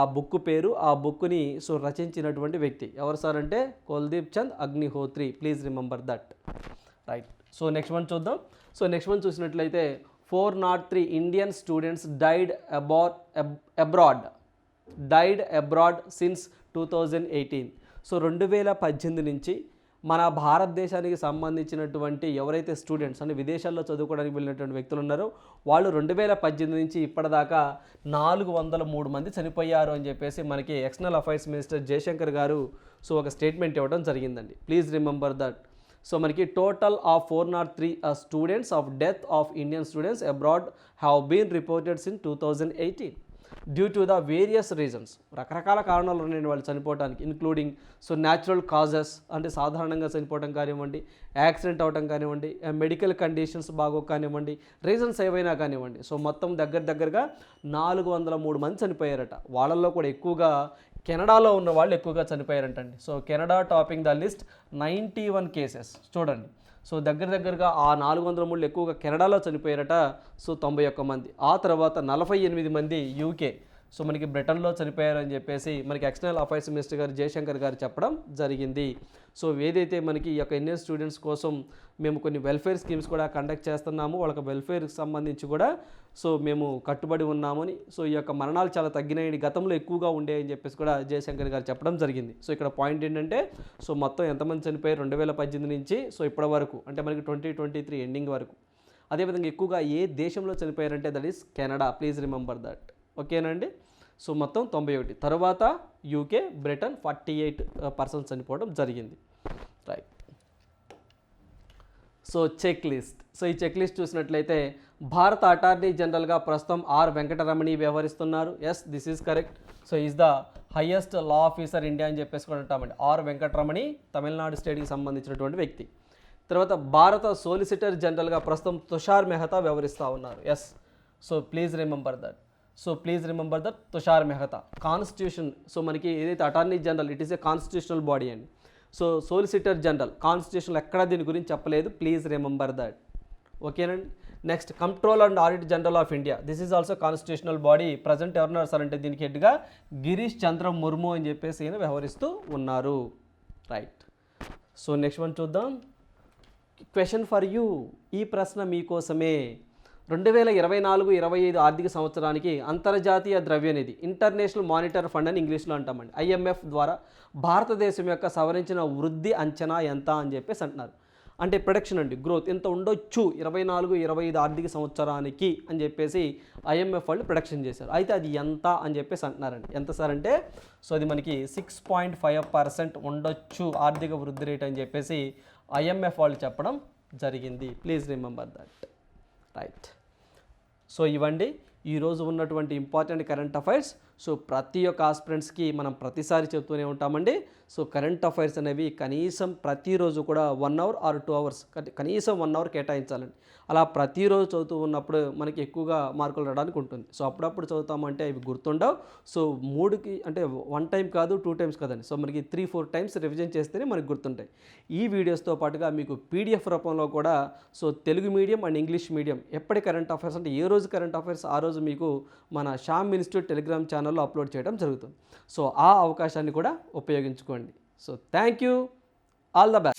ఆ బుక్ పేరు ఆ బుక్ని సో రచించినటువంటి వ్యక్తి ఎవరు సార్ అంటే Kuldeep Chand Agnihotri. Please remember that. Right. So next one చూద్దాం. సో నెక్స్ట్ వన్ చూసినట్లయితే four not three Indian students died అబార్ abroad. Died abroad since two thousand eighteen so రెండు వేల పద్దెనిమిది నుంచి మన భారతదేశానికి సంబంధించినటువంటి ఎవరైతే స్టూడెంట్స్ అంటే విదేశాల్లో చదువుకోవడానికి వెళ్ళినటువంటి వ్యక్తులు ఉన్నారో వాళ్ళు రెండు వేల పద్దెనిమిది నుంచి ఇప్పటిదాకా నాలుగు వందల మూడు మంది చనిపోయారు అని చెప్పేసి మనకి ఎక్స్టర్నల్ అఫైర్స్ మినిస్టర్ జయశంకర్ గారు సో ఒక స్టేట్మెంట్ ఇవ్వడం జరిగిందండి. ప్లీజ్ రిమెంబర్ దట్ సో మనకి total of four not three students of death of Indian students abroad have been reported in two thousand eighteen due to the various reasons రకరకాల కారణాలు ఉన్నాయి. వాళ్ళు చనిపోవడానికి ఇన్క్లూడింగ్ సో న్యాచురల్ కాజెస్ అంటే సాధారణంగా చనిపోవడం కానివ్వండి యాక్సిడెంట్ అవడం కానివ్వండి మెడికల్ కండిషన్స్ బాగో కానివ్వండి రీజన్స్ ఏవైనా కానివ్వండి. సో మొత్తం దగ్గర దగ్గరగా నాలుగు వందల మూడు మంది చనిపోయారట. వాళ్ళల్లో కూడా ఎక్కువగా కెనడాలో ఉన్న వాళ్ళు ఎక్కువగా చనిపోయారంటండి. So Canada topping the list ninety one cases. చూడండి. సో దగ్గర దగ్గరగా ఆ నాలుగు వందల మూడు ఎక్కువగా కెనడాలో చనిపోయారట. సో తొంభై ఒక్క మంది. ఆ తర్వాత నలభై ఎనిమిది మంది యూకే సో మనకి బ్రిటన్లో చనిపోయారని చెప్పేసి మనకి ఎక్స్టర్నల్ అఫైర్స్ మినిస్టర్ గారు జయశంకర్ గారు చెప్పడం జరిగింది. సో ఏదైతే మనకి ఈ యొక్క ఇండియన్ స్టూడెంట్స్ కోసం మేము కొన్ని వెల్ఫేర్ స్కీమ్స్ కూడా కండక్ట్ చేస్తున్నాము వాళ్ళకి వెల్ఫేర్కి సంబంధించి కూడా సో మేము కట్టుబడి ఉన్నామని సో ఈ యొక్క మరణాలు చాలా తగ్గినాయి గతంలో ఎక్కువగా ఉండేయని చెప్పేసి కూడా జయశంకర్ గారు చెప్పడం జరిగింది. సో ఇక్కడ పాయింట్ ఏంటంటే సో మొత్తం ఎంతమంది చనిపోయారు? రెండు వేల పద్దెనిమిది నుంచి సో ఇప్పటి వరకు అంటే మనకి ట్వంటీ ట్వంటీ త్రీ ఎండింగ్ వరకు. అదేవిధంగా ఎక్కువగా ఏ దేశంలో చనిపోయారంటే that is Canada. Please remember that. ఓకేనండి? సో మొత్తం తొంభై ఒకటి. తర్వాత UK Britain forty eight persons చనిపోవడం జరిగింది. Right so check list so ఈ చెక్ లిస్ట్ చూసినట్లయితే భారత అటార్నీ జనరల్గా ప్రస్తుతం ఆర్ వెంకటరమణి వ్యవహరిస్తున్నారు. Yes this is correct so is the highest law officer India అని చెప్పేసి కూడా అంటామండి. ఆర్ వెంకటరమణి తమిళనాడు స్టేట్కి సంబంధించినటువంటి వ్యక్తి. తర్వాత భారత సోలిసిటర్ జనరల్గా ప్రస్తుతం తుషార్ మెహతా వ్యవహరిస్తూ ఉన్నారు. Yes so please remember that so please remember that Tushar Mehta constitution so మనకి ఏదైతే attorney general it is a constitutional body అండి సో సోలిసిటర్ జనరల్ కాన్స్టిట్యూషన్లో ఎక్కడ దీని గురించి చెప్పలేదు ప్లీజ్ రిమెంబర్ దట్ ఓకేనండి next control and audit general of India this is also constitutional body present ఎవరున్నారు సార్ అంటే దీనికి హెడ్గా గిరీష్ చంద్ర ముర్ము అని చెప్పేసి ఈయన వ్యవహరిస్తూ ఉన్నారు. రైట్ సో నెక్స్ట్ వన్ చూద్దాం. క్వశ్చన్ ఫర్ యూ ఈ ప్రశ్న మీకోసమే. రెండు వేల ఇరవై నాలుగు ఇరవై ఐదు ఆర్థిక సంవత్సరానికి అంతర్జాతీయ ద్రవ్యనిధి ఇంటర్నేషనల్ మానిటర్ ఫండ్ అని ఇంగ్లీష్లో అంటామండి. ఐఎంఎఫ్ ద్వారా భారతదేశం యొక్క సవరించిన వృద్ధి అంచనా ఎంత అని చెప్పేసి అంటున్నారు. అంటే ప్రొడక్షన్ అండి గ్రోత్ ఎంత ఉండొచ్చు ఇరవై నాలుగు ఇరవై ఐదు ఆర్థిక సంవత్సరానికి అని చెప్పేసి ఐఎంఎఫ్ వాళ్ళు ప్రొడక్షన్ చేశారు. అయితే అది ఎంత అని చెప్పేసి అంటున్నారండి. ఎంత సార్ అంటే సో అది మనకి సిక్స్ పాయింట్ ఫైవ్ పర్సెంట్ ఉండొచ్చు ఆర్థిక వృద్ధి రేట్ అని చెప్పేసి ఐఎంఎఫ్ వాళ్ళు చెప్పడం జరిగింది. Please remember that right so ఇవ్వండి. ఈరోజు ఉన్నటువంటి ఇంపార్టెంట్ కరెంట్ అఫైర్స్ సో ప్రతి ఒక్క ఆస్పిరెంట్స్కి మనం ప్రతిసారి చెప్తూనే ఉంటామండి. సో కరెంట్ అఫైర్స్ అనేవి కనీసం ప్రతిరోజు కూడా one hour or two hours కనీసం వన్ అవర్ కేటాయించాలండి. అలా ప్రతిరోజు చదువుతూ ఉన్నప్పుడు మనకి ఎక్కువగా మార్కులు రావడానికి ఉంటుంది. సో అప్పుడప్పుడు చదువుతామంటే అవి గుర్తుండవు. సో మూడుకి అంటే వన్ టైం కాదు టూ టైమ్స్ కదండి. సో మనకి త్రీ ఫోర్ టైమ్స్ రివిజన్ చేస్తేనే మనకి గుర్తుంటాయి. ఈ వీడియోస్తో పాటుగా మీకు పీడిఎఫ్ రూపంలో కూడా so Telugu medium and English medium ఎప్పటి కరెంట్ అఫైర్స్ అంటే ఏ రోజు కరెంట్ అఫైర్స్ ఆ రోజు మీకు మన షామ్ ఇన్స్టిట్యూట్ టెలిగ్రామ్ ఛానల్ ఛానల్లో అప్లోడ్ చేయడం జరుగుతుంది. సో ఆ అవకాశాన్ని కూడా ఉపయోగించుకోండి. So thank you. All the best